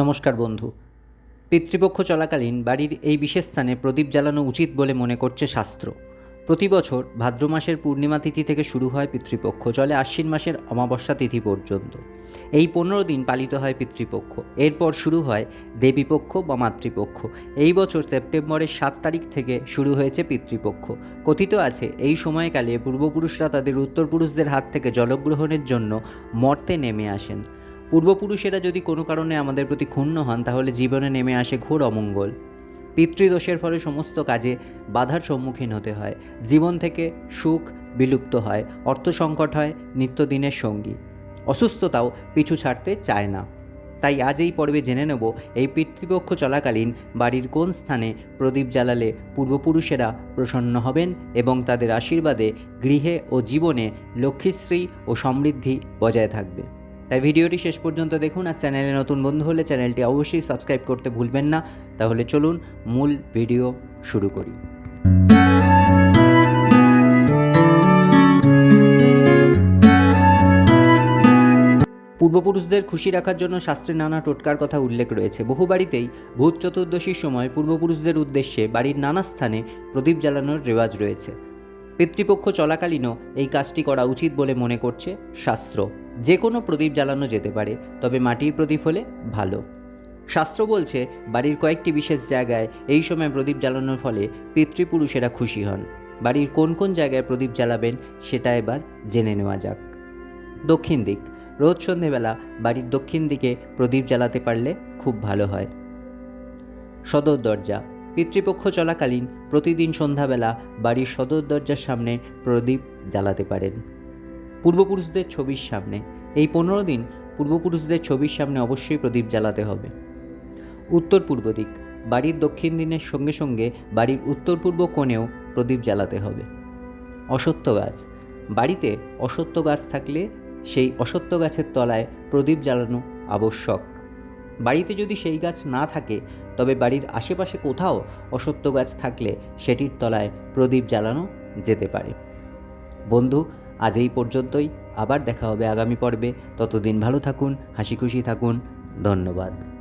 নমস্কার বন্ধু। পিতৃপক্ষ চলাকালীন বাড়ির এই বিশেষ স্থানে প্রদীপ জ্বালানো উচিত বলে মনে করছে শাস্ত্র। প্রতি বছর ভাদ্র মাসের পূর্ণিমা তিথি থেকে শুরু হয় পিতৃপক্ষ, চলে আশ্বিন মাসের অমাবস্যা তিথি পর্যন্ত। এই পনেরো দিন পালিত হয় পিতৃপক্ষ। এরপর শুরু হয় দেবীপক্ষ বা মাতৃপক্ষ। এই বছর সেপ্টেম্বরের সাত তারিখ থেকে শুরু হয়েছে পিতৃপক্ষ। কথিত আছে, এই সময়কালে পূর্বপুরুষরা তাদের উত্তরপুরুষদের হাত থেকে জলগ্রহণের জন্য মর্তে নেমে আসেন। পূর্বপুরুষেরা যদি কোনো কারণে আমাদের প্রতি ক্ষুণ্ণ হন, তাহলে জীবনে নেমে আসে ঘোর অমঙ্গল। পিতৃদোষের ফলে সমস্ত কাজে বাধার সম্মুখীন হতে হয়। জীবন থেকে সুখ বিলুপ্ত হয়, অর্থ সংকট হয়, নিত্যদিনের সঙ্গী। অসুস্থতাও পিছু ছাড়তে চায় না। তাই আজ এই পর্বে জেনে নেব, এই পিতৃপক্ষ চলাকালীন বাড়ির কোন স্থানে প্রদীপ জ্বালালে পূর্বপুরুষেরা প্রসন্ন হবেন এবং তাদের আশীর্বাদে গৃহে ও জীবনে লক্ষ্মীশ্রী ও সমৃদ্ধি বজায় থাকবে। তাই ভিডিওটি শেষ পর্যন্ত দেখুন আর চ্যানেলে নতুন বন্ধু হলে চ্যানেলটি অবশ্যই সাবস্ক্রাইব করতে ভুলবেন না। তাহলে চলুন মূল ভিডিও শুরু করি। পূর্বপুরুষদের খুশি রাখার জন্য শাস্ত্রে নানা টোটকার কথা উল্লেখ রয়েছে। বহু বাড়িতেই ভূত চতুর্দশীর সময় পূর্বপুরুষদের উদ্দেশ্যে বাড়ির নানা স্থানে প্রদীপ জ্বালানোর রেওয়াজ রয়েছে। পিতৃপক্ষ চলাকালীনও এই কাজটি করা উচিত বলে মনে করছে শাস্ত্র। যে কোনো প্রদীপ জ্বালানো যেতে পারে, তবে মাটির প্রদীপ হলে ভালো। শাস্ত্র বলছে, বাড়ির কয়েকটি বিশেষ জায়গায় এই সময় প্রদীপ জ্বালানোর ফলে পিতৃপুরুষেরা খুশি হন। বাড়ির কোন কোন জায়গায় প্রদীপ জ্বালাবেন, সেটা এবার জেনে নেওয়া যাক। দক্ষিণ দিক। রোজ সন্ধেবেলা বাড়ির দক্ষিণ দিকে প্রদীপ জ্বালাতে পারলে খুব ভালো হয়। সদর দরজা। পিতৃপক্ষ চলাকালীন প্রতিদিন সন্ধ্যাবেলা বাড়ির সদর দরজার সামনে প্রদীপ জ্বালাতে পারেন। পূর্বপুরুষদের ছবির সামনে। এই পনেরো দিন পূর্বপুরুষদের ছবির সামনে অবশ্যই প্রদীপ জ্বালাতে হবে। উত্তর পূর্ব দিক। বাড়ির দক্ষিণ দিনের সঙ্গে সঙ্গে বাড়ির উত্তর পূর্ব কোণেও প্রদীপ জ্বালাতে হবে। অসত্য গাছ। বাড়িতে অসত্য গাছ থাকলে সেই অসত্য গাছের তলায় প্রদীপ জ্বালানো আবশ্যক। বাড়িতে যদি সেই গাছ না থাকে, তবে বাড়ির আশেপাশে কোথাও অসত্য গাছ থাকলে সেটির তলায় প্রদীপ জ্বালানো যেতে পারে। বন্ধু, আজ এই পর্যন্তই। আবার দেখা হবে আগামী পর্বে। ততদিন ভালো থাকুন, হাসি খুশি থাকুন। ধন্যবাদ।